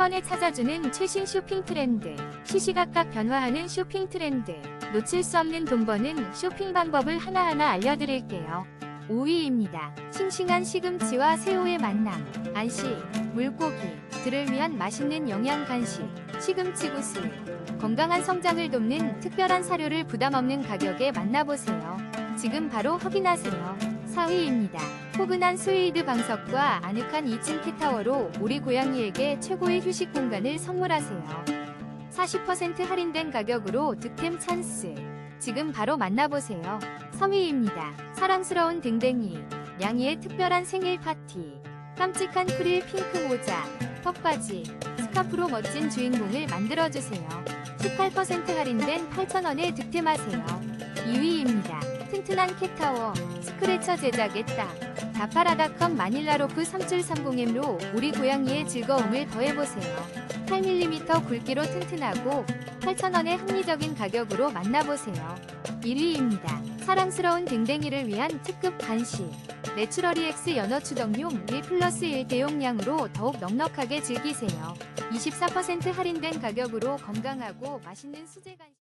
번에 찾아주는 최신 쇼핑 트렌드, 시시각각 변화하는 쇼핑 트렌드, 놓칠 수 없는 돈 버는 쇼핑 방법을 하나하나 알려드릴게요. 5위입니다. 싱싱한 시금치와 새우의 만남, 안시, 물고기 들을 위한 맛있는 영양 간식, 시금치 구슬. 건강한 성장을 돕는 특별한 사료를 부담 없는 가격에 만나보세요. 지금 바로 확인하세요. 4위입니다. 포근한 스웨이드 방석과 아늑한 2층 캣타워로 우리 고양이에게 최고의 휴식 공간을 선물하세요. 40% 할인된 가격으로 득템 찬스. 지금 바로 만나보세요. 3위입니다. 사랑스러운 댕댕이. 양이의 특별한 생일 파티. 깜찍한 크릴 핑크 모자, 턱바지, 스카프로 멋진 주인공을 만들어주세요. 18% 할인된 8,000원에 득템하세요. 2위입니다. 튼튼한 캣타워, 스크래처 제작의 딱. 다파라닷컴 마닐라로프 3730M로 우리 고양이의 즐거움을 더해보세요. 8mm 굵기로 튼튼하고 8,000원의 합리적인 가격으로 만나보세요. 1위입니다. 사랑스러운 댕댕이를 위한 특급 간식. 내추러리엑스 연어 추덕용 1 플러스 1 대용량으로 더욱 넉넉하게 즐기세요. 24% 할인된 가격으로 건강하고 맛있는 수제 간식.